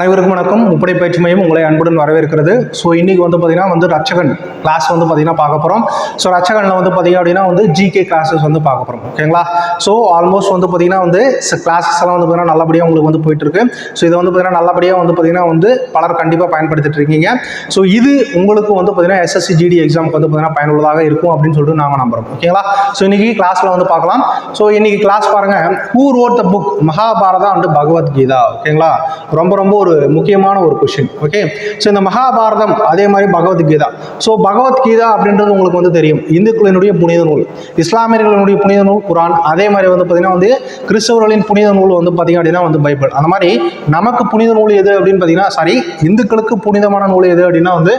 அனைவருக்கும் வணக்கம். முப்படை பயிற்சி மையம் உங்களை அன்புடன் வரவேற்கிறது. ஸோ இன்னைக்கு வந்து பார்த்தீங்கன்னா வந்து ரச்சகன் கிளாஸ் வந்து பார்த்தீங்கன்னா பார்க்க போகிறோம் ஸோ ரச்சகனில் வந்து பார்த்திங்க அப்படின்னா வந்து ஜிகே கிளாஸஸ் வந்து பார்க்க போகிறோம் ஓகேங்களா ஸோ ஆல்மோஸ்ட் வந்து பார்த்தீங்கன்னா வந்து கிளாஸஸ் எல்லாம் வந்து பார்த்தீங்கன்னா நல்லபடியாக உங்களுக்கு வந்து போயிட்டுருக்கு ஸோ இதை வந்து பார்த்தீங்கன்னா நல்லபடியாக வந்து பார்த்தீங்கன்னா வந்து பலர் கண்டிப்பாக பயன்படுத்திட்டு இருக்கீங்க. ஸோ இது உங்களுக்கு வந்து பார்த்தீங்கன்னா எஸ்எஸ்சி ஜிடி எக்ஸாமுக்கு வந்து பார்த்தீங்கன்னா பயனுள்ளதாக இருக்கும் அப்படின்னு சொல்லிட்டு நாங்கள் நம்புறோம். ஓகேங்களா ஸோ இன்றைக்கி கிளாஸில் வந்து பார்க்கலாம். ஸோ இன்றைக்கி கிளாஸ் பாருங்கள் who wrote the book Mahabharata and Bhagavad Gita. ஓகேங்களா ரொம்ப ரொம்ப ஒரு முக்கியமான ஒரு கொஷின் ஓகே ஸோ இந்த மகாபாரதம் அதே மாதிரி பகவத்கீதா. ஸோ பகவத்கீதா அப்படின்றது உங்களுக்கு வந்து தெரியும். இந்துக்களினுடைய புனித நூல். இஸ்லாமியர்களினுடைய புனித நூல் குரான். அதே மாதிரி வந்து பார்த்தீங்கன்னா வந்து கிறிஸ்தவர்களின் புனித நூல் வந்து பார்த்தீங்க அப்படின்னா வந்து பைபிள். அந்த மாதிரி நமக்கு புனித நூல் எது அப்படின்னு பார்த்தீங்கன்னா சாரி இந்துக்களுக்கு புனிதமான நூல் எது அப்படின்னா வந்து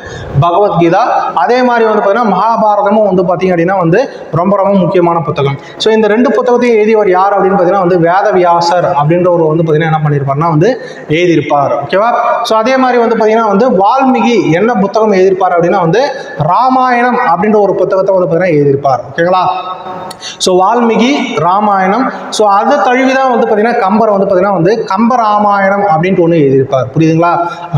பகவத்கீதா. அதே மாதிரி வந்து பார்த்தீங்கன்னா மகாபாரதமும் வந்து பார்த்தீங்க அப்படின்னா வந்து ரொம்ப ரொம்ப முக்கியமான புத்தகம். ஸோ இந்த ரெண்டு புத்தகத்தையும் எழுதியவர் யார் அப்படின்னு பார்த்தீங்கன்னா வந்து வேதவியாசர் அப்படின்றவர் வந்து பார்த்தீங்கன்னா என்ன பண்ணியிருப்பார்னா வந்து எழுதியிருப்பார். ஓகேவா? ஸோ அதே மாதிரி வந்து பார்த்தீங்கன்னா வந்து வால்மீகி என்ன புத்தகம் எழுதியிருப்பார் அப்படின்னா வந்து ராமாயணம் அப்படின்ற ஒரு புத்தகத்தை வந்து பார்த்தீங்கன்னா எழுதியிருப்பார். ஓகேங்களா? ஸோ வால்மீகி ராமாயணம். ஸோ அதை தழுவி தான் வந்து பார்த்தீங்கன்னா கம்பர் வந்து பார்த்தீங்கன்னா வந்து கம்பராமாயணம் அப்படின்ட்டு ஒன்று எழுதியிருப்பார். புரியுதுங்களா?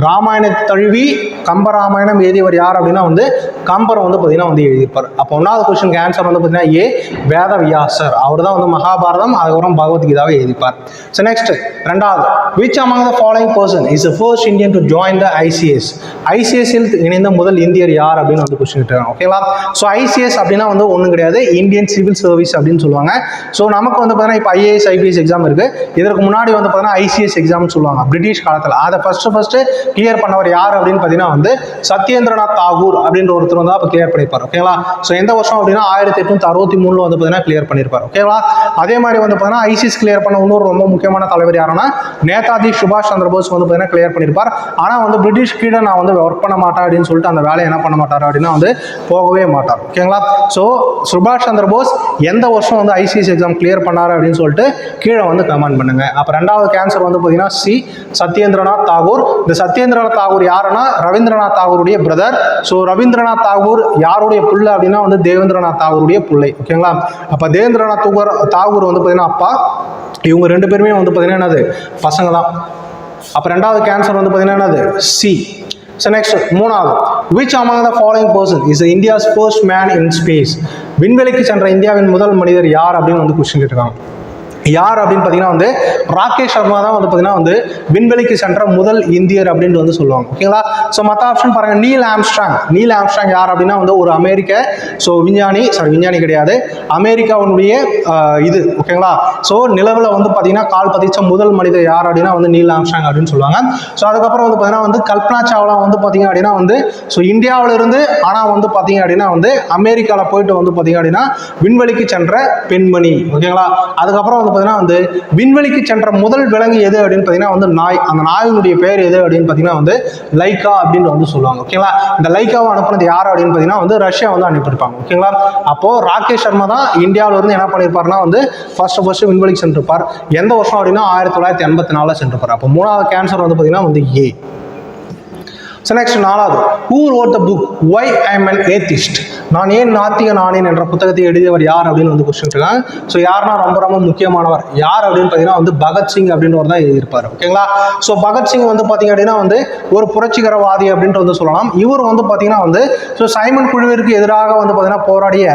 ராமாயணத்தை தழுவி கம்பராமாயணம் எழுதியவர் யார் அப்படின்னா வந்து கம்பர் வந்து பார்த்தீங்கன்னா வந்து எழுதியிருப்பார். அப்போ ஒன்றாவது கொஸ்டினுக்கு ஆன்சர் வந்து பார்த்தீங்கன்னா ஏ. வேதவியாசர். அவர் தான் வந்து மகாபாரதம் அதுக்கப்புறம் பகவத்கீதாவை எழுதிப்பார். ஸோ நெக்ஸ்ட் ரெண்டாவது. Which among the following person is first Indian to join the ICS ஐசிஎஸ்இல் இணைந்த முதல் இந்தியர் யார் அப்படின்னு வந்து கொஸ்டின் கேட்டாங்க. ஓகேங்களா ஸோ ஐசிஎஸ் அப்படின்னா வந்து ஒன்றும் கிடையாது. இந்தியன் சிவில் சர்வீஸ் அப்படின்னு சொல்லுவாங்க. ஸோ நமக்கு வந்து பார்த்தீங்கன்னா இப்போ ஐஏஎஸ் ஐபிஎஸ் எக்ஸாம் இருக்குது இதற்கு முன்னாடி வந்து பார்த்தீங்கன்னா ஐசிஎஸ் எக்ஸாம்னு சொல்லுவாங்க. பிரிட்டிஷ் காலத்தில். அதை ஃபர்ஸ்ட் ஃபர்ஸ்ட் கிளியர் பண்ணவர் யார் அப்படின்னு பார்த்தீங்கன்னா வந்து சத்யேந்திரநாத் தாகூர் அப்படின்ற ஒருத்தர் வந்து அப்போ கிளியர் பண்ணியிருப்பார் ஓகேங்களா ஸோ எந்த வருஷம் அப்படின்னா ஆயிரத்தி எட்நூத்தி அறுபத்தி மூணில் வந்து பார்த்தீங்கன்னா கிளியர் பண்ணியிருப்பார் ஓகேவா அதே மாதிரி வந்து பார்த்தீங்கன்னா ஐசிஎஸ் கிளியர் பண்ண இன்னொரு ரொம்ப முக்கியமான தலைவர் யாருன்னா நேதாஜி சுபாஷ் சந்திர போஸ் வந்து பார்த்தீங்கன்னா கிளியர் பண்ணியிருப்பார் ஆனால் வந்து பிரிட்டிஷ் கீழே நான் வந்து ஒர்க் பண்ண மாட்டேன் அப்படின்னு சொல்லிட்டு அந்த வேலையை என்ன பண்ண மாட்டார் அப்படின்னா வந்து போகவே மாட்டார். ஓகேங்களா ஸோ சுபாஷ் சந்திர போஸ் எந்த வருஷம் வந்து ஐசிஎஸ் எக்ஸாம் கிளியர் பண்ணார் அப்படின்னு சொல்லிட்டு கீழே வந்து கமெண்ட் பண்ணுங்க. அப்போ ரெண்டாவது கேன்சர் வந்து பார்த்தீங்கன்னா சி சத்யேந்திரநாத் தாகூர். இந்த சத்யேந்திரநாத் தாகூர் யாருன்னா? ரவீந்திரநாத் தாகூருடைய பிரதர் ஸோ ரவீந்திரநாத் தாகூர் யாருடைய புள்ள அப்படின்னா வந்து தேவேந்திரநாத் தாகூருடைய பிள்ளை. ஓகேங்களா அப்போ தேவேந்திரநாத் தாகூர் தாகூர் வந்து பார்த்தீங்கன்னா அப்பா. இவங்க ரெண்டு பேருமே வந்து பார்த்தீங்கன்னா என்னது? பசங்க தான் அப்போ ரெண்டாவது கேன்சர் வந்து பார்த்தீங்கன்னா என்னது? சி ஸோ நெக்ஸ்ட் மூணாவது. Which among the following person is India's first man in space விண்வெளிக்கு சென்ற இந்தியாவின் முதல் மனிதர் யார் அப்படின்னு வந்து கொஸ்டின் கேட்டிருக்காங்க. யார் அப்படின்னு பார்த்தீங்கன்னா வந்து ராகேஷ் சர்மா தான் வந்து பார்த்தீங்கன்னா வந்து விண்வெளிக்கு சென்ற முதல் இந்தியர் அப்படின்ட்டு வந்து சொல்லுவாங்க. ஓகேங்களா ஸோ மற்ற ஆப்ஷன் பாருங்க. நீல் ஆம்ஸ்ட்ராங் நீல் ஆம்ஸ்ட்ராங் யார் அப்படின்னா வந்து ஒரு அமெரிக்க ஸோ விஞ்ஞானி சாரி விஞ்ஞானி கிடையாது. அமெரிக்காவுடைய இது ஓகேங்களா ஸோ நிலவில் வந்து பார்த்தீங்கன்னா கால் பதிச்ச முதல் மனிதர் யார் அப்படின்னா வந்து நீல் ஆம்ஸ்ட்ராங் அப்படின்னு சொல்லுவாங்க. ஸோ அதுக்கப்புறம் வந்து பார்த்தீங்கன்னா வந்து கல்பனா சாவ்லா வந்து பார்த்தீங்க அப்படின்னா வந்து ஸோ இந்தியாவிலிருந்து ஆனால் வந்து பார்த்தீங்க அப்படின்னா வந்து அமெரிக்காவில் போயிட்டு வந்து பார்த்தீங்க அப்படின்னா விண்வெளிக்கு சென்ற பெண்மணி ஓகேங்களா அதுக்கப்புறம் வந்து பார்த்தீங்கன்னா வந்து விண்வெளிக்கு சென்ற முதல் விலங்கு எது அப்படின்னு பார்த்தீங்கன்னா வந்து நாய். அந்த நாயினுடைய பேர் எது அப்படின்னு பார்த்தீங்கன்னா வந்து லைக்கா அப்படின்னு வந்து சொல்லுவாங்க. ஓகேங்களா இந்த லைக்காவை அனுப்புனது யார் அப்படின்னு பார்த்தீங்கன்னா வந்து ரஷ்யா வந்து அனுப்பியிருப்பாங்க. ஓகேங்களா அப்போ ராகேஷ் சர்மா தான் இந்தியாவில இருந்து என்ன பண்ணியிருப்பாருன்னா வந்து ஃபர்ஸ்ட் ஃபர்ஸ்ட் விண்வெளிக்கு சென்றிருப்பார். எந்த வருஷம் அப்படின்னா ஆயிரத்தி தொள்ளாயிரத்தி எண்பத்தி நாலில் சென்றிருப்பார். அப்போ மூணாவது கேன்சர் வந்து பார்த்தீங்கன்னா வந்து ஏ ஸோ நெக்ஸ்ட் நாலாவது who wrote the book why I'm an atheist நான் ஏன் நாத்திக நானேன் என்ற புத்தகத்தை எழுதியவர் யார் அப்படின்னு வந்து கொஸ்டின் இருக்காங்க. ஸோ யாருன்னா ரொம்ப ரொம்ப முக்கியமானவர் யார் அப்படின்னு பார்த்தீங்கன்னா வந்து பகத்சிங் அப்படின்றவர் தான் எழுதியிருப்பார். ஓகேங்களா ஸோ பகத்சிங் வந்து பார்த்தீங்க அப்படின்னா வந்து ஒரு புரட்சிகரவாதி அப்படின்ட்டு வந்து சொல்லலாம். இவர் வந்து பார்த்தீங்கன்னா வந்து ஸோ சைமன் குழுவிற்கு எதிராக வந்து பார்த்தீங்கன்னா போராடிய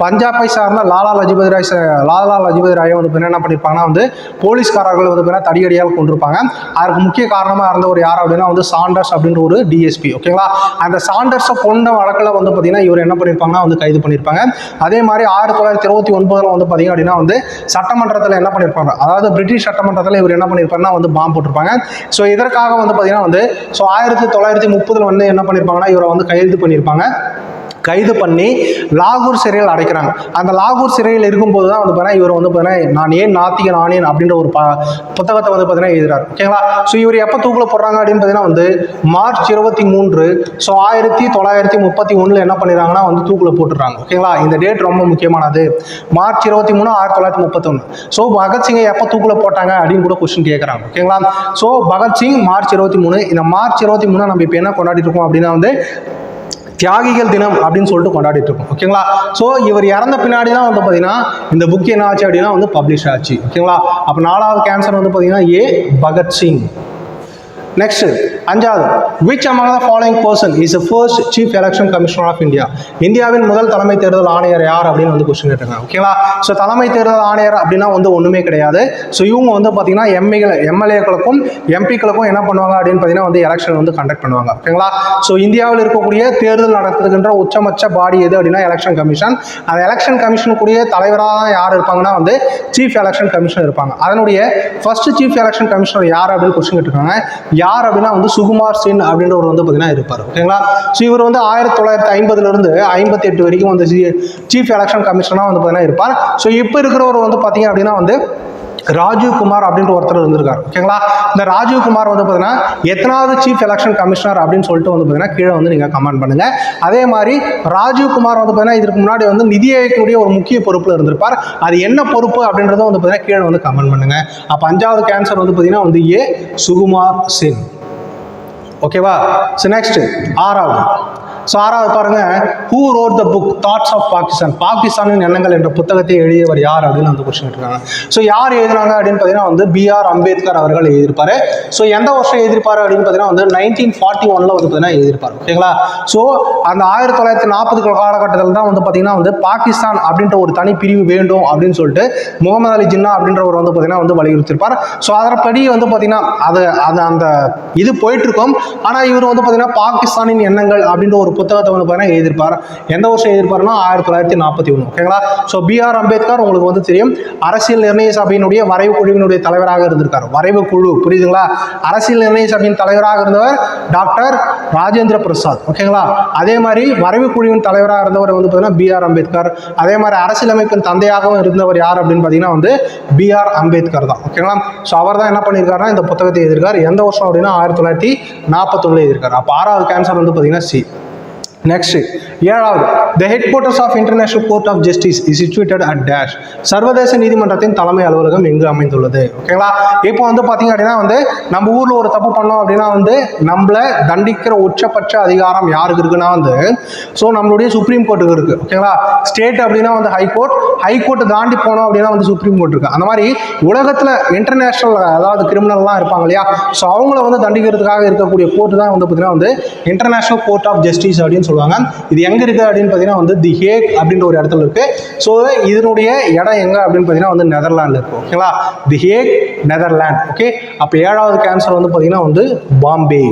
பஞ்சாபை சார்ந்த லாலா லஜபதி ராய் ச- லாலா லஜபதி ராயை வந்து என்ன பண்ணியிருப்பாங்கன்னா வந்து போலீஸ்காரர்கள் வந்து பார்த்தீங்கன்னா தடியடியாக கொண்டிருப்பாங்க அதற்கு முக்கிய காரணமாக இருந்தவர் யார் அப்படின்னா வந்து சாண்டர்ஸ் அப்படின்ற ஒரு டிஎஸ்பி ஓகேங்களா அந்த சாண்டர்ஸை கொண்ட வழக்கில் வந்து பார்த்தீங்கன்னா இவர் என்ன பண்ணியிருப்பாங்கன்னா வந்து கைது பண்ணியிருப்பாங்க அதே மாதிரி ஆயிரத்தி தொள்ளாயிரத்தி இருபத்தி ஒன்பதில் வந்து பார்த்தீங்க அப்படின்னா வந்து சட்டமன்றத்தில் என்ன பண்ணியிருப்பாங்க அதாவது பிரிட்டிஷ் சட்டமன்றத்தில் இவர் என்ன பண்ணியிருப்பாருன்னா வந்து பாம்பு போட்டிருப்பாங்க. ஸோ இதற்காக வந்து பார்த்தீங்கன்னா வந்து ஸோ ஆயிரத்தி தொள்ளாயிரத்தி முப்பதில் வந்து என்ன பண்ணியிருப்பாங்கன்னா இவரை வந்து கைது பண்ணியிருப்பாங்க கைது பண்ணி லாகூர் சிறையில் அடைக்கிறாங்க. அந்த லாகூர் சிறையில் இருக்கும்போது தான் வந்து பார்த்தீங்கன்னா இவர் வந்து பார்த்தீங்கன்னா நான் ஏன் நாத்திகன் நானேன் அப்படின்ற ஒரு ப புத்தகத்தை வந்து பார்த்தீங்கன்னா எழுதுறாரு. ஓகேங்களா ஸோ இவர் எப்போ தூக்கில் போடுறாங்க அப்படின்னு பார்த்தீங்கன்னா வந்து மார்ச் இருபத்தி மூன்று ஸோ ஆயிரத்தி தொள்ளாயிரத்தி முப்பத்தி ஒன்றில் என்ன பண்ணிடுறாங்கன்னா வந்து தூக்கில் போட்டுறாங்க ஓகேங்களா இந்த டேட் ரொம்ப முக்கியமானது. மார்ச் இருபத்தி மூணு ஆயிரத்தி தொள்ளாயிரத்தி முப்பத்தொன்று ஸோ பகத்சிங்கை எப்போ தூக்கில் போட்டாங்க அப்படின்னு கூட கொஸ்டின் கேட்குறாங்க ஓகேங்களா ஸோ பகத்சிங் மார்ச் இருபத்தி மூணு இந்த மார்ச் இருபத்தி மூணு நம்ம இப்போ என்ன கொண்டாடிட்டு இருக்கோம் அப்படின்னா வந்து தியாகிகள் தினம் அப்படின்னு சொல்லிட்டு கொண்டாடிட்டு இருக்கோம். ஓகேங்களா? ஸோ இவர் இறந்த பின்னாடி தான் வந்து பார்த்தீங்கன்னா இந்த புக் என்ன ஆச்சு அப்படின்னா வந்து பப்ளிஷ் ஆச்சு. ஓகேங்களா? அப்போ நாலாவது கேன்சர் வந்து பார்த்தீங்கன்னா ஏ பகத்சிங். நெக்ஸ்ட் அஞ்சாவது which among the following person is first chief election commissioner of India இந்தியாவின் முதல் தலைமை தேர்தல் ஆணையர் யார் அப்படின்னு வந்து கொஸ்டின் கேட்டிருக்காங்க. ஓகேங்களா ஸோ தலைமை தேர்தல் ஆணையர் அப்படின்னா வந்து ஒன்றுமே கிடையாது. ஸோ இவங்க வந்து பார்த்தீங்கன்னா எம்ஏ எம்எல்ஏக்களுக்கும் எம்பிக்களுக்கும் என்ன பண்ணுவாங்க அப்படின்னு பார்த்தீங்கன்னா வந்து எலெக்ஷன் வந்து கண்டக்ட் பண்ணுவாங்க. ஓகேங்களா ஸோ இந்தியாவில் இருக்கக்கூடிய தேர்தல் நடத்துகின்ற உச்சமச்ச பாடி எது அப்படின்னா எலெக்ஷன் கமிஷன் அந்த எலெக்ஷன் கமிஷனுக்குரிய தலைவராக யார் இருப்பாங்கன்னா வந்து சீஃப் எலெக்ஷன் கமிஷனர் இருப்பாங்க. அதனுடைய ஃபர்ஸ்ட் சீஃப் எலெக்ஷன் கமிஷனர் யார் அப்படின்னு கொஸ்டின் கேட்டிருக்காங்க. யார் அப்படின்னா வந்து சுகுமார் சின் அப்படின்றவர் வந்து பார்த்தீங்கன்னா இருப்பார். ஓகேங்களா? ஸோ இவர் வந்து ஆயிரத்தி தொள்ளாயிரத்தி ஐம்பதுலேருந்து ஐம்பத்தி எட்டு வரைக்கும் வந்து சீஃப் எலெக்ஷன் கமிஷனாக வந்து பார்த்தீங்கன்னா இருப்பார். ஸோ இப்போ இருக்கிறவர் வந்து பார்த்தீங்க அப்படின்னா வந்து ராஜீவ் குமார் அப்படின்ற ஒருத்தர் இருந்திருக்காரு. ஓகேங்களா? இந்த ராஜீவ் குமார் வந்து பார்த்தீங்கன்னா எத்தனாவது சீஃப் எலெக்ஷன் கமிஷனர் அப்படின்னு சொல்லிட்டு வந்து பார்த்தீங்கன்னா கீழே வந்து நீங்கள் கமெண்ட் பண்ணுங்கள் அதே மாதிரி ராஜீவ் குமார் வந்து பார்த்தீங்கன்னா இதற்கு முன்னாடி வந்து நிதி ஒரு முக்கிய பொறுப்பில் இருந்திருப்பார். அது என்ன பொறுப்பு அப்படின்றத வந்து பார்த்தீங்கன்னா கீழே வந்து கமெண்ட் பண்ணுங்க. அப்போ அஞ்சாவது கேன்சர் வந்து பார்த்தீங்கன்னா வந்து ஏ. சுகுமார் சிங் ஓகேவா? ஸோ நெக்ஸ்ட் ஆறாவது. ஸோ ஆறாவது பாருங்க who wrote the book thoughts of Pakistan பாகிஸ்தானின் எண்ணங்கள் என்ற புத்தகத்தை எழுதியவர் யார் அப்படின்னு வந்து கொஸ்டின் இருக்காங்க ஸோ யார் எழுதினாங்க அப்படின்னு பார்த்தீங்கன்னா வந்து பிஆர் அம்பேத்கர் அவர்கள் எழுதியிருப்பாரு. ஸோ எந்த வருஷம் எழுதியிருப்பாரு அப்படின்னு பார்த்தீங்கன்னா வந்து நைன்டீன் ஃபார்ட்டி ஒன்ல வந்து பார்த்தீங்கன்னா எழுதியிருப்பார். ஓகேங்களா? ஸோ அந்த ஆயிரத்தி தொள்ளாயிரத்தி நாற்பது காலகட்டத்தில் தான் வந்து பார்த்தீங்கன்னா வந்து பாகிஸ்தான் அப்படின்ற ஒரு தனி பிரிவு வேண்டும் அப்படின்னு சொல்லிட்டு முகமது அலி ஜின்னா அப்படின்றவர் வந்து பார்த்தீங்கன்னா வந்து வலியுறுத்திருப்பார் ஸோ அதன்படி வந்து பார்த்தீங்கன்னா அது அது அந்த இது போயிட்டு இருக்கும். ஆனால் இவர் வந்து பார்த்தீங்கன்னா பாகிஸ்தானின் எண்ணங்கள் அப்படின்ற ஒரு புத்தகத்தை வந்து பார்த்தீங்கன்னா எழுதியிருப்பார் எந்த வருஷம் எழுதியிருப்பாருன்னா ஆயிரத்தி தொள்ளாயிரத்தி நாற்பத்தி ஒன்று ஓகேங்களா ஸோ பிஆர் அம்பேத்கர் உங்களுக்கு வந்து தெரியும். அரசியல் நிர்ணய சபையினுடைய வரைவு குழுவினுடைய தலைவராக இருந்திருக்கார். வரைவு குழு புரியுதுங்களா? அரசியல் நிர்ணய சபையின் தலைவராக இருந்தவர் டாக்டர் ராஜேந்திர பிரசாத் ஓகேங்களா அதே மாதிரி வரைவு குழுவின் தலைவராக இருந்தவர் வந்து பார்த்தீங்கன்னா பிஆர் அம்பேத்கர். அதே மாதிரி அரசியலமைப்பின் தந்தையாகவும் இருந்தவர் யார் அப்படின்னு பார்த்தீங்கன்னா வந்து பிஆர் அம்பேத்கர் தான் ஓகேங்களா ஸோ அவர் தான் என்ன பண்ணியிருக்காருன்னா இந்த புத்தகத்தை எழுதியிருக்காரு எந்த வருஷம் அப்படின்னா ஆயிரத்தி தொள்ளாயிரத்தி நாற்பத்தொன்னு எழுதியிருக்காரு அப்போ ஆறாவது கேன்சர் வந்து பார்த்தீங்கன்னா சி நெக்ஸ்ட் ஏழாவது the headquarters of international court of justice is situated at dash சர்வதேச நீதிமன்றத்தின் தலைமை அலுவலகம் எங்கு அமைந்துள்ளது? ஓகேங்களா இப்போ வந்து பார்த்தீங்க அப்படின்னா வந்து நம்ம ஊரில் ஒரு தப்பு பண்ணோம் அப்படின்னா வந்து நம்மளை தண்டிக்கிற உச்சபட்ச அதிகாரம் யாருக்கு இருக்குன்னா வந்து ஸோ நம்மளுடைய சுப்ரீம் கோர்ட்டுக்கு இருக்குது ஓகேங்களா ஸ்டேட் அப்படின்னா வந்து ஹைகோர்ட் ஹைகோர்ட்டை தாண்டி போனோம் அப்படின்னா வந்து சுப்ரீம் கோர்ட் இருக்கு. அந்த மாதிரி உலகத்தில் இன்டர்நேஷனல் அதாவது கிரிமினல்லாம் இருப்பாங்க இல்லையா? ஸோ அவங்கள வந்து தண்டிக்கிறதுக்காக இருக்கக்கூடிய கோர்ட் தான் வந்து பார்த்தீங்கன்னா வந்து இன்டர்நேஷனல் கோர்ட் ஆஃப் ஜஸ்டிஸ் அப்படின்னு சொல்லுவாங்க. இது எங்க இருக்கு அப்படின்னு பார்த்தீங்கன்னா வந்து தி ஹேக் அப்படின்ற ஒரு இடத்துல இருக்கு. ஸோ இதனுடைய இடம் எங்க அப்படின்னு பார்த்தீங்கன்னா வந்து நெதர்லாண்டில் இருக்கு. ஓகேங்களா தி ஹேக் நெதர்லாண்ட் ஓகே அப்போ ஏழாவது கேன்சர் வந்து பார்த்தீங்கன்னா வந்து பாம்பே.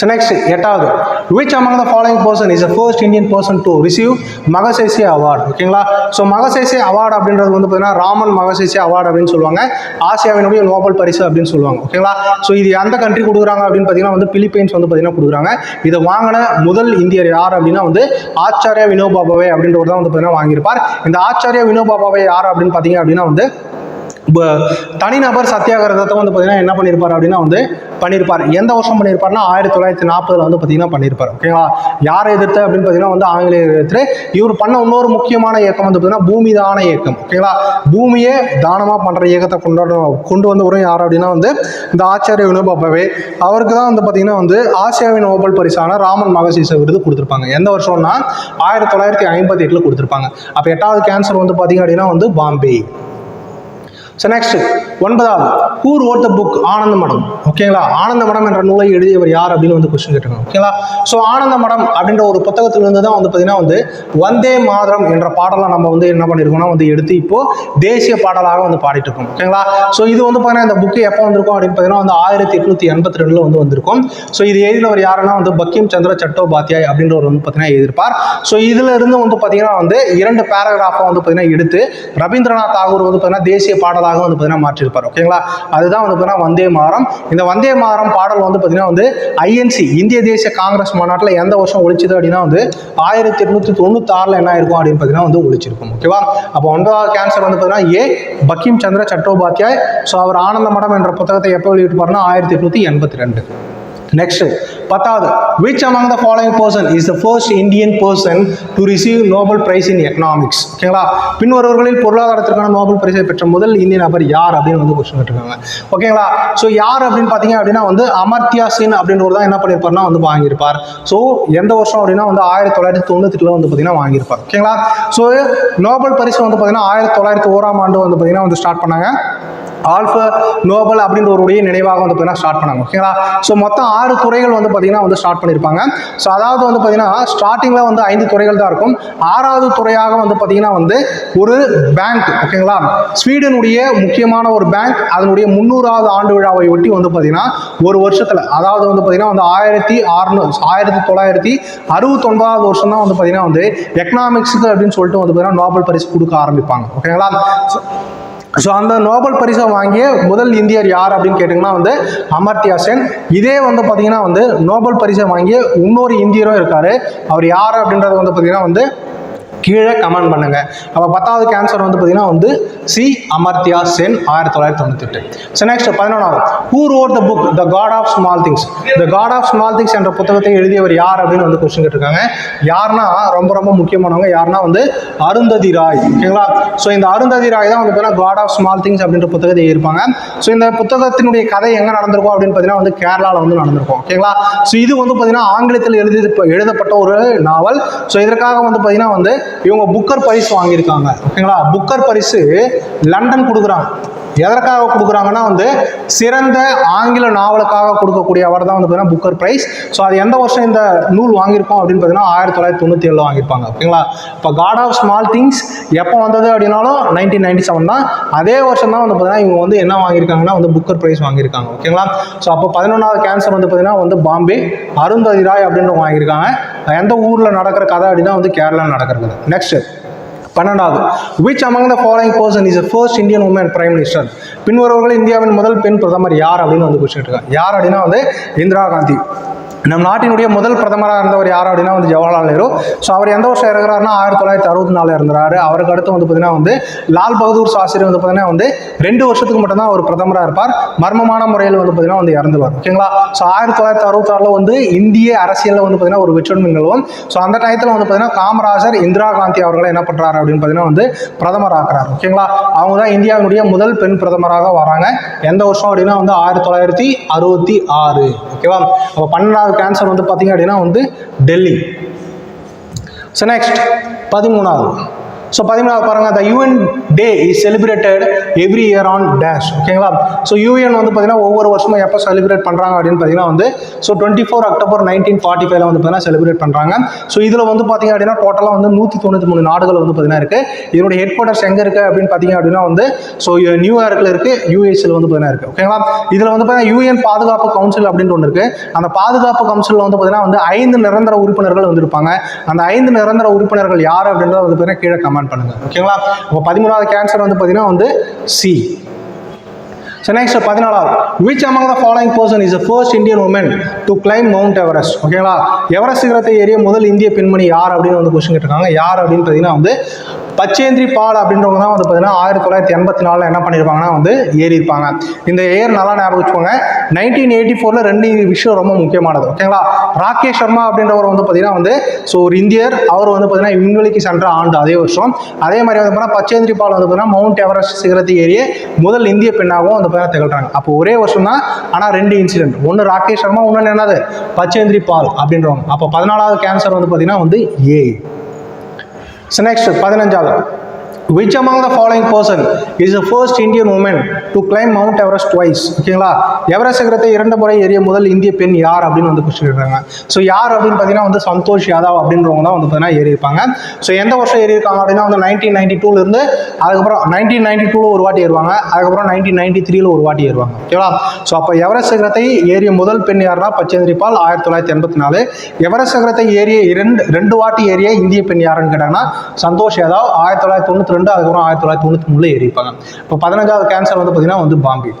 ஸோ நெக்ஸ்ட் எட்டாவது. Which among the following person is the first Indian person to receive Magsaysay award ஓகேங்களா ஸோ மகசேசி அவார்டு அப்படின்றது வந்து பார்த்தீங்கன்னா ராமன் மகசேசி அவார்டு அப்படின்னு சொல்லுவாங்க. ஆசியாவினுடைய நோபல் பரிசு அப்படின்னு சொல்லுவாங்க. ஓகேங்களா ஸோ இது எந்த கண்ட்ரி கொடுக்குறாங்க அப்படின்னு பார்த்தீங்கன்னா வந்து பிலிப்பைன்ஸ் வந்து பார்த்தீங்கன்னா கொடுக்குறாங்க. இதை வாங்கின முதல் இந்தியர் யார் அப்படின்னா வந்து ஆச்சாரியா வினோபாபாவே அப்படின்றவர் தான் வந்து பார்த்தீங்கன்னா வாங்கியிருப்பார். இந்த ஆச்சாரியா வினோபா பாவே யார் அப்படின்னு பார்த்தீங்க அப்படின்னா வந்து தனிநபர் சத்தியாகிரகத்தை வந்து பார்த்தீங்கன்னா என்ன பண்ணியிருப்பார் அப்படின்னா வந்து பண்ணியிருப்பார் எந்த வருஷம் பண்ணியிருப்பார்னா ஆயிரத்தி தொள்ளாயிரத்தி நாற்பதுல வந்து பார்த்தீங்கன்னா பண்ணியிருப்பார் ஓகேங்களா யாரை எதிர்த்து அப்படின்னு பார்த்தீங்கன்னா வந்து ஆங்கிலேயர் எதிர்த்து இவர் பண்ண இன்னொரு முக்கியமான இயக்கம் வந்து பார்த்தீங்கன்னா பூமி தான இயக்கம் ஓகேங்களா பூமியே தானமாக பண்ணுற இயக்கத்தை கொண்டாட கொண்டு வந்து வரும் யார் அப்படின்னா வந்து இந்த ஆச்சாரிய வினோபாபாவே. அவருக்கு தான் வந்து பார்த்தீங்கன்னா வந்து ஆசியாவின் நோபல் பரிசான ராமன் மகசீச விருது கொடுத்துருப்பாங்க. எந்த வருஷம்னா ஆயிரத்தி தொள்ளாயிரத்தி ஐம்பத்தி எட்டில் கொடுத்துருப்பாங்க. அப்போ எட்டாவது கேன்சர் வந்து பார்த்தீங்க அப்படின்னா வந்து பாம்பே. ஸோ நெக்ஸ்ட் ஒன்பதாவது who wrote the book Anandamath ஓகேங்களா ஆனந்த மடம் என்ற நூலை எழுதியவர் யார் அப்படின்னு வந்து கொஸ்டின் கேட்டிருக்காங்க. ஓகேங்களா ஸோ ஆனந்த மடம் அப்படின்ற ஒரு புத்தகத்திலிருந்து தான் வந்து பார்த்தீங்கன்னா வந்து வந்தே மாதரம் என்ற பாடலாம் நம்ம வந்து என்ன பண்ணியிருக்கோம்னா வந்து எடுத்து இப்போ தேசிய பாடலாக வந்து பாடிட்டு இருக்கோம் ஓகேங்களா ஸோ இது வந்து பார்த்தீங்கன்னா இந்த புக்கு எப்போ வந்திருக்கும் அப்படின்னு பார்த்தீங்கன்னா வந்து ஆயிரத்தி எட்நூத்தி எண்பத்தி ரெண்டுல வந்து வந்திருக்கும். ஸோ இது எழுதினவர் யாருன்னா வந்து பக்கிம் சந்திர சட்டோபாத்யாய் அப்படின்றவர் வந்து பார்த்தீங்கன்னா எழுதியிருப்பார். ஸோ இதுல இருந்து வந்து பார்த்தீங்கன்னா வந்து இரண்டு பேராகிராஃபை வந்து பார்த்தீங்கன்னா எடுத்து ரவீந்திரநாத் தாகூர் வந்து பார்த்தீங்கன்னா தேசிய பாடலாக வந்து பார்த்தீங்கன்னா மாற்றிருப்பார் ஓகேங்களா அதுதான் வந்து பார்த்தீங்கன்னா வந்தே மாறம் இந்த வந்தே மாறம் பாடல் வந்து பார்த்தீங்கன்னா வந்து ஐஎன்சி இந்திய தேசிய காங்கிரஸ் மாநாட்டில் எந்த வருஷம் ஒழிச்சது அப்படின்னா வந்து ஆயிரத்தி எட்நூத்தி தொண்ணூத்தி ஆறுல என்ன இருக்கும் அப்படின்னு பார்த்தீங்கன்னா வந்து ஒழிச்சிருக்கும். ஓகேவா அப்போ ஒன்பதாவது கேன்சர் வந்து பார்த்தீங்கன்னா ஏ. பக்கிம் சந்திர சட்டோபாத்யாய். ஸோ அவர் ஆனந்த மடம் என்ற புத்தகத்தை எப்போ வெளியிட்டு ஆயிரத்தி எட்நூத்தி எண்பத்தி ரெண்டு. நெக்ஸ்ட் பத்தாவது which among the following person is the first Indian person to receive Nobel prize in economics ஓகேங்களா பின்வருவர்களில் பொருளாதாரத்திற்கான நோபல் பிரைஸை பெற்ற முதல் இந்திய நபர் யார் அப்படின்னு வந்து கொஸ்டின் கேட்டிருக்காங்க. ஓகேங்களா ஸோ யார் அப்படின்னு பார்த்தீங்க அப்படின்னா வந்து அமர்த்தியா சென் அப்படின்றவர் தான் என்ன பண்ணியிருப்பார்னா வந்து வாங்கியிருப்பார். ஸோ எந்த வருஷம் அப்படின்னா வந்து ஆயிரத்தி தொள்ளாயிரத்தி தொண்ணூத்தெட்டில் வந்து பார்த்தீங்கன்னா வாங்கியிருப்பார். ஓகேங்களா ஸோ நோபல் பரிசு வந்து பார்த்தீங்கன்னா ஆயிரத்தி தொள்ளாயிரத்தி ஓராம் ஆண்டு வந்து பார்த்தீங்கன்னா வந்து ஸ்டார்ட் பண்ணாங்க. ஆல்ஃபா நோபல் அப்படின்ற ஒருடைய நினைவாக வந்து பார்த்தீங்கன்னா ஸ்டார்ட் பண்ணாங்க. ஓகேங்களா ஸோ மொத்தம் ஆறு துறைகள் வந்து பார்த்தீங்கன்னா வந்து ஸ்டார்ட் பண்ணியிருப்பாங்க. ஸோ அதாவது வந்து பார்த்தீங்கன்னா ஸ்டார்டிங்கில் வந்து ஐந்து துறைகள் தான் இருக்கும். ஆறாவது துறையாக வந்து பார்த்தீங்கன்னா வந்து ஒரு பேங்க் ஓகேங்களா ஸ்வீடனுடைய முக்கியமான ஒரு பேங்க் அதனுடைய முந்நூறாவது ஆண்டு விழாவை ஒட்டி வந்து பார்த்தீங்கன்னா ஒரு வருஷத்தில் அதாவது வந்து பார்த்தீங்கன்னா வந்து ஆயிரத்தி அறுநூறு ஆயிரத்தி தொள்ளாயிரத்தி அறுபத்தொன்பதாவது வருஷம் தான் வந்து பார்த்தீங்கன்னா வந்து எக்கனாமிக்ஸுக்கு அப்படின்னு சொல்லிட்டு வந்து பார்த்தீங்கன்னா நோபல் பரிசு கொடுக்க ஆரம்பிப்பாங்க. ஓகேங்களா ஸோ அந்த நோபல் பரிசை வாங்கிய முதல் இந்தியர் யார் அப்படின்னு கேட்டிங்கன்னா வந்து அமர்த்தியா சென். இதே வந்து பார்த்தீங்கன்னா வந்து நோபல் பரிசை வாங்கிய இன்னொரு இந்தியரும் இருக்கார். அவர் யார் அப்படின்றது வந்து பார்த்தீங்கன்னா வந்து கீழே கமெண்ட் பண்ணுங்க. அப்போ பத்தாவது கேன்சர் வந்து பார்த்தீங்கன்னா வந்து சி. அமர்த்தியா சென் ஆயிரத்தி தொள்ளாயிரத்தி தொண்ணூத்தெட்டு ஸோ நெக்ஸ்ட் பதினொன்றாவது who wrote the book the god of small things the god of small things என்ற புத்தகத்தை எழுதியவர் யார் அப்படின்னு வந்து கொஸ்டின் கேட்டிருக்காங்க. யாருன்னா ரொம்ப ரொம்ப முக்கியமானவங்க. யாருன்னா வந்து அருந்ததி ராய். ஓகேங்களா? ஸோ இந்த அருந்ததி ராய் தான் வந்து பார்த்தீங்கன்னா காட் ஆஃப் ஸ்மால் திங்ஸ் அப்படின்ற புத்தகத்தை எழுதியிருப்பாங்க. ஸோ இந்த புத்தகத்தினுடைய கதை எங்கே நடந்திருக்கும் அப்படின்னு பார்த்தீங்கன்னா வந்து கேரளாவில் வந்து நடந்திருக்கும். ஓகேங்களா? ஸோ இது வந்து பார்த்தீங்கன்னா ஆங்கிலத்தில் எழுதி எழுதப்பட்ட ஒரு நாவல். ஸோ இதற்காக வந்து பார்த்தீங்கன்னா வந்து இவங்க புக்கர் பரிசு வாங்கியிருக்காங்க ஓகேங்களா? புக்கர் பரிசு லண்டன் கொடுக்குறாங்க. எதற்காக கொடுக்குறாங்கன்னா வந்து சிறந்த ஆங்கில நாவலுக்காக கொடுக்கக்கூடிய அவர் தான் வந்து பார்த்தீங்கன்னா புக்கர் ப்ரைஸ் ஸோ அது எந்த வருஷம் இந்த நூல் வாங்கியிருக்கோம் அப்படின்னு பார்த்தீங்கன்னா ஆயிரத்தி தொள்ளாயிரத்தி தொண்ணூற்றி ஏழில் வாங்கியிருப்பாங்க ஓகேங்களா? இப்போ காட் ஆஃப் ஸ்மால் திங்ஸ் எப்போ வந்தது அப்படின்னாலும் நைன்டீன் நைன்டி செவன் தான். அதே வருஷம் தான் வந்து பார்த்தீங்கன்னா இவங்க வந்து என்ன வாங்கியிருக்காங்கன்னா வந்து புக்கர் ப்ரைஸ் வாங்கியிருக்காங்க ஓகேங்களா? ஸோ அப்போ பதினொன்றாவது கேன்சர் வந்து பார்த்தீங்கன்னா வந்து பாம்பே அருந்ததி ராய் அப்படின்றவங்க வாங்கியிருக்காங்க. எந்த ஊரில் நடக்கிற கதை அப்படின்னா வந்து கேரளாவில் நடக்கிற கதை. நெக்ஸ்ட் பன்னெண்டாவது. Which among the following person is first Indian woman prime minister பின்வருவர்கள் இந்தியாவின் முதல் பெண் பிரதமர் யார் அப்படின்னு வந்து குறிச்சிட்டு இருக்காங்க யார் அப்படின்னா வந்து இந்திரா காந்தி. நம் நாட்டினுடைய முதல் பிரதமராக இருந்தவர் யார் அப்படின்னா வந்து ஜவஹர்லால் நேரு. ஸோ அவர் எந்த வருஷம் இறங்குறாருன்னா ஆயிரத்தி தொள்ளாயிரத்தி அறுபத்தி நாலு இருந்தாரு அவருக்கு அடுத்து வந்து பார்த்தீங்கன்னா வந்து லால் பகதூர் சாஸ்திரி வந்து பார்த்தீங்கன்னா வந்து ரெண்டு வருஷத்துக்கு மட்டும்தான் அவர் பிரதமராக இருப்பார். மர்மமான முறையில் வந்து பார்த்தீங்கன்னா வந்து இறந்துவார் ஓகேங்களா ஸோ ஆயிரத்தி தொள்ளாயிரத்தி அறுபத்தாறில் வந்து இந்திய அரசியலில் வந்து பார்த்தீங்கன்னா ஒரு வெற்றுமை நிலவும். ஸோ அந்த டயத்தில் வந்து பார்த்தீங்கன்னா காமராஜர் இந்திரா காந்தி அவர்களை என்ன பண்ணுறாரு அப்படின்னு பார்த்தீங்கன்னா வந்து பிரதமர் ஆக்குறாரு ஓகேங்களா அவங்க தான் இந்தியாவினுடைய முதல் பெண் பிரதமராக வராங்க. எந்த வருஷம் அப்படின்னா வந்து ஆயிரத்தி தொள்ளாயிரத்தி அறுபத்தி ஆறு. ஓகேவா அப்போ பன்னெண்டாவது கேன்சர் வந்து பார்த்தீங்க அப்படின்னா வந்து டெல்லி. ஸோ நெக்ஸ்ட் பதிமூணாவது. ஸோ பார்த்தீங்கன்னா பாருங்க the UN day is celebrated every year on dash ஓகேங்களா ஸோ யூஎன் வந்து பார்த்தீங்கன்னா ஒவ்வொரு வருஷமும் எப்போ செலிப்ரேட் பண்ணுறாங்க அப்படின்னு பார்த்தீங்கன்னா வந்து so twenty four October nineteen forty ஃபைவ்ல வந்து பார்த்தீங்கன்னா செலிப்ரேட் பண்ணுறாங்க ஸோ இதில் வந்து பார்த்தீங்க அப்படின்னா டோட்டலாக வந்து நூற்றி தொண்ணூற்றி மூணு நாடுகள் வந்து பார்த்தீங்கன்னா இருக்குது இதனுடைய ஹெட் குவார்ட்டர்ஸ் எங்கே இருக்குது அப்படின்னு பார்த்தீங்க அப்படின்னா வந்து ஸோ நியூயார்க்கில் இருக்குது யூஎஸ்ல வந்து பார்த்தீங்கன்னா இருக்குது ஓகேங்களா இதில் வந்து பார்த்தீங்கன்னா யூஎன் பாதுகாப்பு கவுன்சில் அப்படின்ட்டு ஒன்று இருக்குது அந்த பாதுகாப்பு கவுன்சிலில் வந்து பார்த்தீங்கன்னா வந்து ஐந்து நிரந்தர உறுப்பினர்கள் வந்திருப்பாங்க. அந்த ஐந்து நிரந்தர உறுப்பினர்கள் யார் அப்படின்றத வந்து பார்த்தீங்கன்னா கீழே கமெண்ட் பண்ணுங்கள் ஓகேங்களா இப்போ பதிமூணாவது கேன்சர் வந்து பார்த்தீங்கன்னா வந்து சி ஸோ நெக்ஸ்ட் பதினாலாவது. Which among the following person is the first Indian woman to climb Mount Everest ஓகேங்களா எவரெஸ்ட் சிகரத்தை ஏறிய முதல் இந்திய பெண்மணி யார் அப்படின்னு வந்து கொஸ்டின் கேட்டிருக்காங்க. யார் அப்படின்னு பார்த்தீங்கன்னா வந்து பச்சேந்திரி பால் அப்படின்றவங்க தான் வந்து பார்த்தீங்கன்னா ஆயிரத்தி தொள்ளாயிரத்தி எண்பத்தி நாலில் என்ன பண்ணியிருப்பாங்கன்னா வந்து ஏறியிருப்பாங்க. இந்த ஏர் நல்லா ஞாபகம் வச்சுக்கோங்க. நைன்டீன் எயிட்டி ஃபோரில் ரெண்டு விஷயம் ரொம்ப முக்கியமானது. ஓகேங்களா ராகேஷ் சர்மா அப்படின்றவர் வந்து பார்த்தீங்கன்னா வந்து ஸோ ஒரு இந்தியர். அவர் வந்து பார்த்தீங்கன்னா விண்வெளிக்கு சென்ற ஆண்டு அதே வருஷம். அதே மாதிரி வந்து பார்த்தீங்கன்னா பச்சேந்திரி பால் வந்து பார்த்தீங்கன்னா மவுண்ட் எவரெஸ்ட் சிகரத்தை ஏறிய முதல் இந்திய பெண்ணாகவும் வந்து பார்த்தீங்கன்னா திகழ்றாங்க. அப்போ ஒரே வருஷம் தான் ஆனால் ரெண்டு இன்சிடென்ட் ஒன்று ராகேஷ் சர்மா ஒன்று என்னது? பச்சேந்திரி பால் அப்படின்றவங்க. அப்போ பதினாலாவது கேன்சர் வந்து பார்த்தீங்கன்னா வந்து ஏ ஸோ நெக்ஸ்ட் பதினஞ்சாவது which among the following person is the first Indian woman to climb Mount Everest twice ஓகேங்களா எவரெஸ்ட் சிகரத்தை இரண்டு முறை ஏறிய முதல் இந்திய பெண் யார் அப்படின்னு வந்து கொஸ்டின் இருக்காங்க ஸோ யார் அப்படின்னு பார்த்தீங்கன்னா வந்து சந்தோஷ் யாதவ் அப்படின்றவங்க தான் வந்து பார்த்தீங்கன்னா ஏறி இருப்பாங்க ஸோ எந்த வருஷம் ஏறி இருக்காங்க அப்படின்னா வந்து நைன்டீன் நைன்டி டூலேருந்து அதுக்கப்புறம் நைன்டீன் நைன்டி டூவில் ஒரு வாட்டி ஏறுவாங்க. அதுக்கப்புறம் நைன்டீன் நைன்டி த்ரீல ஒரு வாட்டி ஏறுவாங்க. ஓகேவா ஸோ அப்போ எவரெஸ்ட் சிகரத்தை ஏறிய முதல் பெண் யாருன்னா பச்சேந்திரி பால் ஆயிரத்தி தொள்ளாயிரத்தி எண்பத்தி நாலு. எவரெஸ்ட் சிகரத்தை ஏறிய இரண்டு ரெண்டு வாட்டி ஏறிய இந்திய பெண் யாருன்னு கேட்டாங்கன்னா சந்தோஷ் யாதவ் ஆயிரத்தி தொள்ளாயிரத்தி தொண்ணூற்றி ரெண்டு அதுக்கப்புறம் ஆயிரத்தி தொள்ளாயிரத்தி தொண்ணூற்றி மூணில் ஏறிப்பாங்க இப்போ பதினஞ்சாவது கேன்சர் வந்து பார்த்தீங்கன்னா வந்து பாம்பே.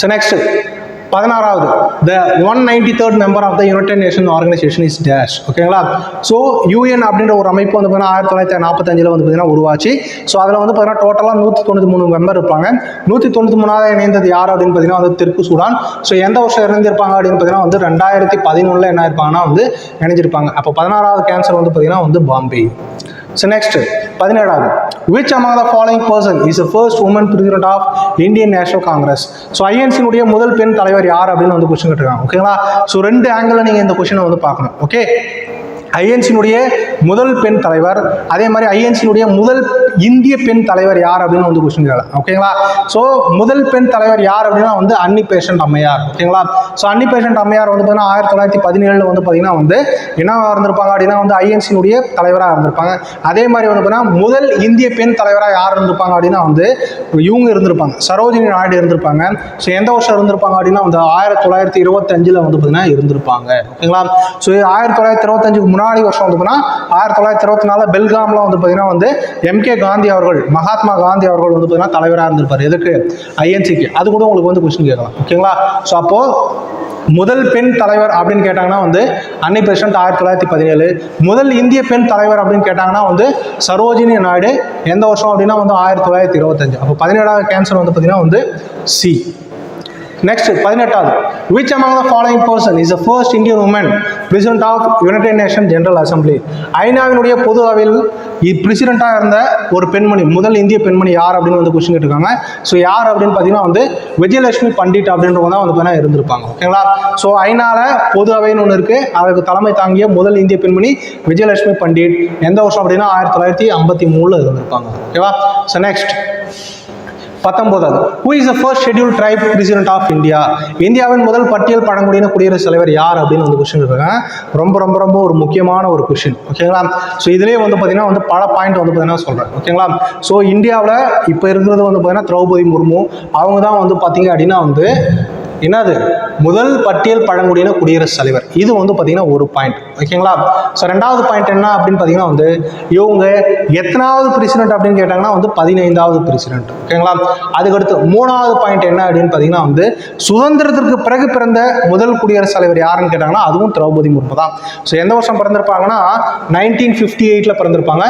ஸோ நெக்ஸ்ட் பதினாறாவது the one ninety third member of the United Nation Organisation is dash ஓகேங்களா ஸோ யூஎன் அப்படின்ற ஒரு அமைப்பு வந்து பார்த்தீங்கன்னா ஆயிரத்தி தொள்ளாயிரத்தி நாற்பத்தஞ்சில் வந்து பார்த்தீங்கன்னா உருவாச்சு. ஸோ அதில் வந்து பார்த்தீங்கன்னா டோட்டலாக நூற்றி தொண்ணூற்றி மூணு மெம்பர் இருப்பாங்க. நூற்றி தொண்ணூற்றி மூணாவது இணைந்தது யார் அப்படின்னு பார்த்தீங்கன்னா வந்து தெற்கு சூடான். ஸோ எந்த வருஷம் இணைந்திருப்பாங்க அப்படின்னு பார்த்தீங்கன்னா வந்து ரெண்டாயிரத்தி பதினொன்றில் என்ன இருப்பாங்கன்னா வந்து இணைஞ்சிருப்பாங்க. அப்போ பதினாறாவது கேன்சர் வந்து பார்த்தீங்கன்னா வந்து பாம்பே. ஸோ நெக்ஸ்ட் பதினேழாவது. Which among the following person is the first woman president of Indian National Congress so ஐஎன்சியினுடைய முதல் பெண் தலைவர் யார் அப்படின்னு வந்து கொஸ்டின் கேட்டிருக்காங்க. ஓகேங்களா ஸோ ரெண்டு ஆங்கிளில் நீங்கள் இந்த கொஸ்டினை வந்து பார்க்கணும். ஓகே ஐஎன்சியினுடைய முதல் பெண் தலைவர் அதே மாதிரி ஐஎன்சியினுடைய முதல் இந்திய பெண் தலைவர் யார் அப்படின்னு வந்து கொஸ்டின் கேட்கலாம். ஓகேங்களா ஸோ முதல் பெண் தலைவர் யார் அப்படின்னா வந்து அன்னி பேஷண்ட் அம்மையார். ஓகேங்களா ஸோ அன்னி பேஷண்ட் அம்மையார் வந்து பார்த்தீங்கன்னா ஆயிரத்தி தொள்ளாயிரத்தி பதினேழில் வந்து பார்த்தீங்கன்னா வந்து என்ன இருந்திருப்பாங்க அப்படின்னா வந்து ஐஎன்சியினுடைய தலைவராக இருந்திருப்பாங்க. அதே மாதிரி வந்து பார்த்தீங்கன்னா முதல் இந்திய பெண் தலைவராக யார் இருந்திருப்பாங்க அப்படின்னா வந்து இவங்க இருந்திருப்பாங்க. சரோஜினி நாயுடு இருந்திருப்பாங்க. ஸோ எந்த வருஷம் இருந்திருப்பாங்க அப்படின்னா வந்து ஆயிரத்தி தொள்ளாயிரத்தி இருபத்தஞ்சில் வந்து பார்த்தீங்கன்னா இருந்திருப்பாங்க. ஓகேங்களா ஸோ ஆயிரத்தி தொள்ளாயிரத்தி இருபத்தஞ்சுக்கு முன்னாடி வருஷம் வந்து பார்த்தீங்கன்னா ஆயிரத்தி தொள்ளாயிரத்தி இருபத்தி நாலு பெல்காமில் வந்து பார்த்தீங்கன்னா வந்து எம்கே காந்தி அவர்கள் மகாத்மா காந்தி அவர்கள் வந்து பார்த்தீங்கன்னா தலைவராக இருந்திருப்பார். எதுக்கு? ஐஎன்சிக்கு அது கூட உங்களுக்கு வந்து கொஸ்டின் கேட்கலாம். ஓகேங்களா? ஸோ அப்போது முதல் பெண் தலைவர் அப்படின்னு கேட்டாங்கன்னா வந்து அன்னை பிரசிடண்ட் ஆயிரத்தி தொள்ளாயிரத்தி பதினேழு. முதல் இந்திய பெண் தலைவர் அப்படின்னு கேட்டாங்கன்னா வந்து சரோஜினி நாயுடு. எந்த வருஷம் அப்படின்னா வந்து ஆயிரத்தி தொள்ளாயிரத்தி இருபத்தஞ்சு. அப்போ பதினேழாவது கேன்சர் வந்து பார்த்தீங்கன்னா வந்து சி. நெக்ஸ்ட் பதினெட்டாவது. Which among the following person is the first Indian woman president of United Nation General Assembly ஐநாவினுடைய பொது அவையில் பிரசிடென்ட்டாக இருந்த ஒரு பெண்மணி முதல் இந்திய பெண்மணி யார் அப்படின்னு வந்து கொஸ்டின் கேட்டிருக்காங்க. ஸோ யார் அப்படின்னு பார்த்தீங்கன்னா வந்து விஜயலட்சுமி பண்டிட் அப்படின்றவங்க தான் வந்து பார்த்தீங்கன்னா இருந்திருப்பாங்க. ஓகேங்களா ஸோ ஐநால பொது அவைன்னு ஒன்று இருக்குது அதுக்கு தலைமை தாங்கிய முதல் இந்திய பெண்மணி விஜயலட்சுமி பண்டிட். எந்த வருஷம் அப்படின்னா ஆயிரத்தி தொள்ளாயிரத்தி ஐம்பத்தி மூணில் இருந்திருப்பாங்க. ஓகேவா ஸோ நெக்ஸ்ட் பத்தொன்பதாவது. Who is the first schedule tribe president of India இந்தியாவின் முதல் பட்டியல் பழங்குடியின குடியரசுத் தலைவர் யார் அப்படின்னு வந்து கொஸ்டின் இருக்காங்க ரொம்ப ரொம்ப ரொம்ப ஒரு முக்கியமான ஒரு கொஷின் ஓகேங்களா ஸோ இதுலேயே வந்து பார்த்தீங்கன்னா வந்து பல பாயிண்ட் வந்து பார்த்தீங்கன்னா சொல்கிறேன் ஓகேங்களா ஸோ இந்தியாவில் இப்போ இருக்கிறது வந்து பார்த்தீங்கன்னா திரௌபதி முர்மு. அவங்க தான் வந்து பார்த்தீங்க அப்படின்னா வந்து என்னது? முதல் பட்டியல் பழங்குடியின குடியரசுத் தலைவர். இது வந்து பார்த்தீங்கன்னா ஒரு பாயிண்ட் ஓகேங்களா? ஸோ ரெண்டாவது பாயிண்ட் என்ன அப்படின்னு பார்த்தீங்கன்னா வந்து இவங்க எத்தனாவது பிரசிடென்ட் அப்படின்னு கேட்டாங்கன்னா வந்து பதினைந்தாவது பிரசிடென்ட் ஓகேங்களா? அதுக்கடுத்து மூணாவது பாயிண்ட் என்ன அப்படின்னு பார்த்தீங்கன்னா வந்து சுதந்திரத்திற்கு பிறகு பிறந்த முதல் குடியரசுத் தலைவர் யாருன்னு கேட்டாங்கன்னா அதுவும் திரௌபதி முர்மு தான். ஸோ எந்த வருஷம் பிறந்திருப்பாங்கன்னா நைன்டீன் ஃபிஃப்டி எயிட்டில் பிறந்திருப்பாங்க.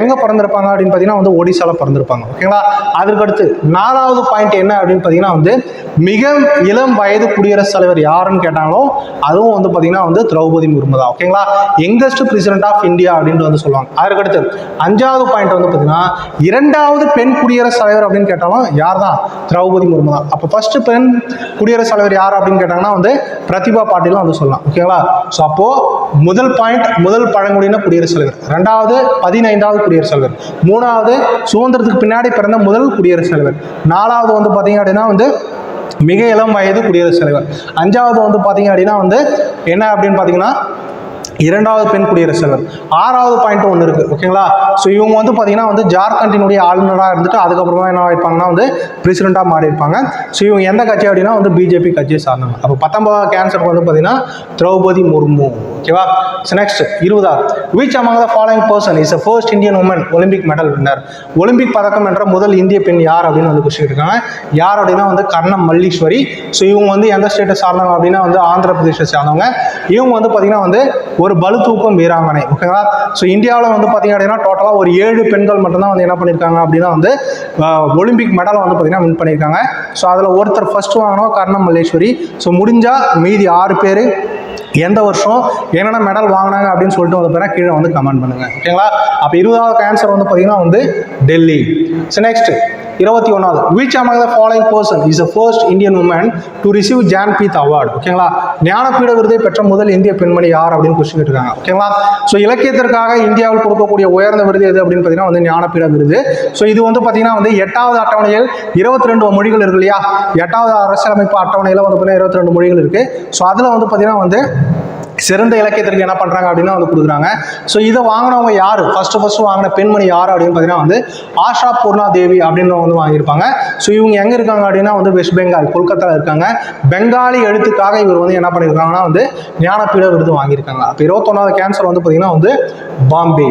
எங்கே பிறந்திருப்பாங்க அப்படின்னு பார்த்தீங்கன்னா வந்து ஒடிசாவில் பிறந்திருப்பாங்க. ஓகேங்களா? அதுக்கடுத்து நாலாவது பாயிண்ட் என்ன அப்படின்னு பார்த்தீங்கன்னா வந்து மிக இளம் வயது குடியரசுத் தலைவர் யாருன்னு கேட்டாங்களோ அதுவும் வந்து பார்த்தீங்கன்னா வந்து திரௌபதி முர்மு தான். ஓகேங்களா யங்கஸ்ட் பிரசிடென்ட் ஆஃப் இந்தியா அப்படின்ட்டு வந்து சொல்லுவாங்க. அதற்கடுத்து அஞ்சாவது பாயிண்ட் வந்து பார்த்தீங்கன்னா இரண்டாவது பெண் குடியரசுத் தலைவர் அப்படின்னு கேட்டாலும் யார் தான்? திரௌபதி முர்மு தான். அப்போ ஃபர்ஸ்ட் பெண் குடியரசுத் தலைவர் யார் அப்படின்னு கேட்டாங்கன்னா வந்து பிரதிபா பாட்டிலும் வந்து சொல்லலாம். ஓகேங்களா ஸோ அப்போது முதல் பாயிண்ட் முதல் பழங்குடியின குடியரசுத் தலைவர். ரெண்டாவது பதினைந்தாவது குடியரசுத் தலைவர். மூணாவது சுதந்திரத்துக்கு பின்னாடி பிறந்த முதல் குடியரசுத் தலைவர். நாலாவது வந்து பார்த்தீங்க அப்படின்னா வந்து மிக இளம் வயது குடியரசுத் தலைவர். அஞ்சாவது வந்து பார்த்தீங்க அப்படின்னா வந்து என்ன அப்படின்னு பார்த்தீங்கன்னா இரண்டாவது பெண் குடியரசுத் தலைவர். ஆறாவது பாயிண்ட் ஒன்று இருக்குது ஓகேங்களா ஸோ இவங்க வந்து பார்த்தீங்கன்னா வந்து ஜார்க்கண்டினுடைய ஆளுநராக இருந்துட்டு அதுக்கப்புறமா என்ன ஆயிருப்பாங்கன்னா வந்து பிரசிடெண்ட்டாக மாறி இருப்பாங்க ஸோ இவங்க எந்த கட்சி அப்படின்னா வந்து பிஜேபி கட்சியை சார்ந்தவங்க. அப்போ பத்தொன்பதாவது கேன்சருக்கு வந்து பார்த்தீங்கன்னா திரௌபதி முர்மு. ஓகேவா so next இருபதா which among the following person is the first Indian Olympic medal winner Olympic பதக்கம் என்ற முதல் இந்திய பெண் யார் அப்படின்னு வந்து கொஸ்டின் இருக்காங்க யார் அப்படின்னா வந்து கர்ணம் மல்லீஸ்வரி. ஸோ இவங்க வந்து எந்த ஸ்டேட்டை சார்ந்தவங்க அப்படின்னா வந்து ஆந்திர பிரதேசத்தை சார்ந்தவங்க. இவங்க வந்து பார்த்தீங்கன்னா வந்து ஒரு பலு தூக்கம் வீராங்கனை ஓகேங்களா ஸோ இந்தியாவில் வந்து பார்த்தீங்க அப்படின்னா டோட்டலாக ஒரு ஏழு பெண்கள் மட்டும்தான் வந்து என்ன பண்ணியிருக்காங்க அப்படின்னா வந்து ஒலிம்பிக் மெடலை வந்து பார்த்தீங்கன்னா வின் பண்ணியிருக்காங்க ஸோ அதில் ஒருத்தர் ஃபர்ஸ்ட் வாங்கினோம் கர்ணம் மல்லேஸ்வரி. ஸோ முடிஞ்சால் மீதி ஆறு பேர் எந்த வருஷம் என்னென்ன மெடல் வாங்கினாங்க அப்படின்னு சொல்லிட்டு வந்து பார்த்தீங்கன்னா கீழே வந்து கமெண்ட் பண்ணுங்க. ஓகேங்களா அப்போ இருபதாவது ஆன்சர் வந்து பார்த்தீங்கன்னா வந்து டெல்லி. ஸோ நெக்ஸ்ட் இருபத்தி ஒன்றாவது which among following person is is first Indian woman to receive Jnan Jnanpith award ஓகேங்களா ஞானப்பீட விருதை பெற்ற முதல் இந்திய பெண்மணி யார் அப்படின்னு கொஸ்டின் கேட்டிருக்காங்க. ஓகேங்களா ஸோ இலக்கியத்திற்காக இந்தியாவில் கொடுக்கக்கூடிய உயர்ந்த விருது எது அப்படின்னு பார்த்தீங்கன்னா வந்து ஞானப்பீட விருது. ஸோ இது வந்து பார்த்தீங்கன்னா வந்து எட்டாவது அட்டவணையில் இருபத்தி ரெண்டு மொழிகள் இருக்கு இல்லையா? எட்டாவது அரசியலமைப்பு அட்டவணையில் வந்து பார்த்தீங்கன்னா இருபத்தி ரெண்டு மொழிகள் இருக்குது ஸோ அதில் வந்து பார்த்தீங்கன்னா வந்து சிறந்த இலக்கியத்திற்கு என்ன பண்ணுறாங்க அப்படின்னா வந்து கொடுக்குறாங்க. ஸோ இதை வாங்கினவங்க யார்? ஃபஸ்ட்டு ஃபஸ்ட்டு வாங்கின பெண்மணி யார் அப்படின்னு பார்த்தீங்கன்னா வந்து ஆஷா பூர்ணா தேவி அப்படின்றவங்க வந்து வாங்கியிருப்பாங்க. ஸோ இவங்க எங்கே இருக்காங்க அப்படின்னா வந்து வெஸ்ட் பெங்கால் கொல்கத்தாவில் இருக்காங்க. பெங்காலி எழுத்துக்காக இவர் வந்து என்ன பண்ணியிருக்காங்கன்னா வந்து ஞானப்பீட விருது வாங்கியிருக்காங்க. அப்போ இருபத்தொன்னாவது கேன்சர் வந்து பார்த்தீங்கன்னா வந்து பாம்பே.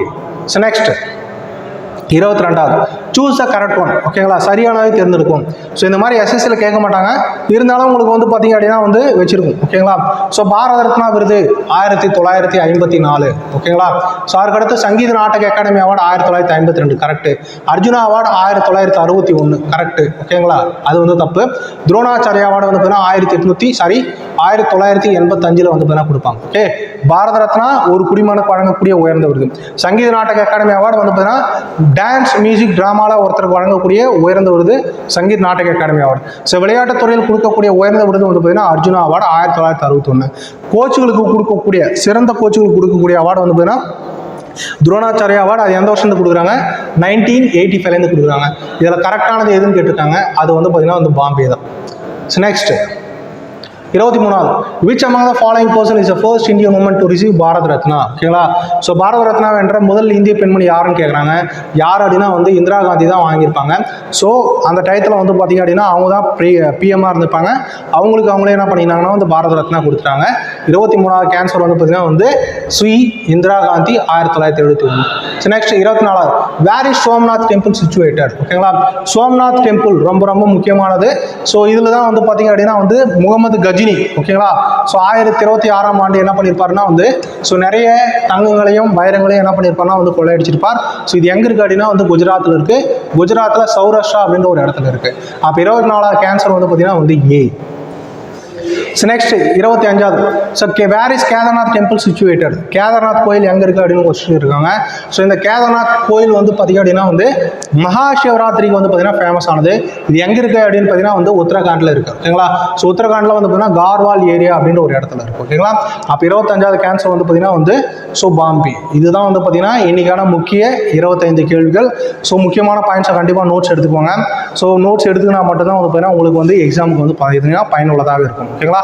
ஸோ நெக்ஸ்ட் இருபத்தி ரெண்டாவது. சூஸ் த கரெக்ட் ஒன் ஓகேங்களா சரியானதை தேர்ந்தெடுக்கும். ஸோ இந்த மாதிரி எஸ்எஸ்சியில் கேட்க மாட்டாங்க. இருந்தாலும் உங்களுக்கு வந்து பார்த்தீங்க அப்படின்னா வந்து வச்சிருக்கும். ஓகேங்களா ஸோ பாரத ரத்னா விருது ஆயிரத்தி தொள்ளாயிரத்தி ஐம்பத்தி நாலு. ஓகேங்களா ஸோ அதுக்கடுத்து சங்கீத நாடக அகாடமி அவார்டு ஆயிரத்தி தொள்ளாயிரத்தி ஐம்பத்தி ரெண்டு. கரெக்டு அர்ஜுனா அவார்டு ஆயிரத்தி தொள்ளாயிரத்தி அறுபத்தி ஒன்று கரெக்ட் ஓகேங்களா அது வந்து தப்பு. துரோணாச்சாரிய அவார்டு வந்து பார்த்தீங்கன்னா ஆயிரத்தி எட்நூற்றி சாரி ஆயிரத்தி தொள்ளாயிரத்தி எண்பத்தஞ்சில் வந்து பார்த்தீங்கன்னா கொடுப்பாங்க. ஓகே பாரத ரத்னா ஒரு குடிமனுக்கு வழங்கக்கூடிய உயர்ந்த விருது. சங்கீத நாடக அகாடமி அவார்டு வந்து பார்த்தீங்கன்னா டான்ஸ் மியூசிக் நாளாக ஒருத்தருக்கு வழங்கக்கூடிய உயர்ந்த விருது சங்கீத் நாடக அகாடமி அவார்டு. ஸோ விளையாட்டுத் துறையில் கொடுக்கக்கூடிய உயர்ந்த விருது வந்து பார்த்தீங்கன்னா அர்ஜுனா அவார்டு ஆயிரத்தி தொள்ளாயிரத்தி அறுபத்தொன்று கோச்சுகளுக்கு கொடுக்கக்கூடிய சிறந்த கோச்சுகளுக்கு கொடுக்கக்கூடிய அவார்டு வந்து பார்த்தீங்கன்னா துரோணாச்சாரியா அவார்டு அது எந்த வருஷம் கொடுக்குறாங்க? நைன்டீன் எயிட்டி ஃபைவ்லேருந்து கொடுக்குறாங்க. இதில் கரெக்டானது எதுன்னு கேட்டிருக்காங்க? அது வந்து பார்த்தீங்கன்னா வந்து பாம்பே தான். நெக்ஸ்ட் இருபத்தி மூணாவது. Which among the following person is the first Indian woman to receive Bharat Ratna ஓகேங்களா ஸோ பாரத ரத்னா என்ற முதல் இந்திய பெண்மணி யாருன்னு கேட்குறாங்க யார் அப்படின்னா வந்து இந்திரா காந்தி தான் வாங்கியிருப்பாங்க. ஸோ அந்த டயத்தில் வந்து பார்த்தீங்க அப்படின்னா அவங்க தான் ப்ரீ பிஎம்மாக இருந்திருப்பாங்க. அவங்களுக்கு அவங்களே என்ன பண்ணியிருந்தாங்கன்னா வந்து பாரத ரத்னா கொடுத்துட்டாங்க. இருபத்தி மூணாவது கேன்சர் வந்து பார்த்தீங்கன்னா வந்து ஸ்ரீ இந்திரா காந்தி ஆயிரத்தி தொள்ளாயிரத்தி எழுபத்தி ஒன்று. ஸோ நெக்ஸ்ட் இருபத்தி நாலாவது. Where is Somnath temple situated ஓகேங்களா சோம்நாத் டெம்பிள் ரொம்ப ரொம்ப முக்கியமானது. ஸோ இதில் தான் வந்து பார்த்தீங்க அப்படின்னா வந்து முகமது கஜினி ஓகேங்களா ஸோ ஆயிரத்தி இருபத்தி ஆறாம் ஆண்டு என்ன பண்ணியிருப்பாருன்னா வந்து ஸோ நிறைய தங்கங்களையும் வைரங்களையும் என்ன பண்ணியிருப்பாருன்னா வந்து கொள்ளையடிச்சிருப்பார். ஸோ இது எங்கே இருக்குது அப்படின்னா வந்து குஜராத்தில் இருக்குது குஜராத்தில் சௌராஷ்டிரா அப்படின்ற ஒரு இடத்துல இருக்குது அப்போ இருபத்தி நாலாவது கேன்சர் வந்து பார்த்தீங்கன்னா வந்து ஏ ஸோ நெக்ஸ்ட் இருபத்தி அஞ்சாவது. So K where is Kedarnath temple situated Kedarnath கோயில் எங்கே இருக்குது அப்படின்னு கொஸ்டின் இருக்காங்க. ஸோ இந்த கேதார்நாத் கோயில் வந்து பார்த்திங்க அப்படின்னா வந்து மகா சிவராத்திரிக்கு வந்து பார்த்திங்கன்னா ஃபேமஸ் ஆனது. இது எங்கே இருக்குது அப்படின்னு பார்த்தீங்கன்னா வந்து உத்தரகாண்டில் இருக்குது ஓகேங்களா? ஸோ உத்தரகாண்டில் வந்து பார்த்தீங்கன்னா கார்வால் ஏரியா அப்படின்ற ஒரு இடத்துல இருக்குது ஓகேங்களா? அப்போ இருபத்தஞ்சாவது கேன்சர் வந்து பார்த்திங்கன்னா வந்து ஸோ பாம்பி இதுதான் வந்து பார்த்திங்கன்னா இன்றைக்கான முக்கிய இருபத்தைந்து கேள்விகள். ஸோ முக்கியமான பாயிண்ட்ஸை கண்டிப்பாக நோட்ஸ் எடுத்துக்கோங்க. ஸோ நோட்ஸ் எடுத்துக்கினா மட்டும்தான் வந்து பார்த்தீங்கன்னா உங்களுக்கு வந்து எக்ஸாமுக்கு வந்து பார்த்தீங்கன்னா பயனுள்ளதாக இருக்கும். ஓகேங்களா?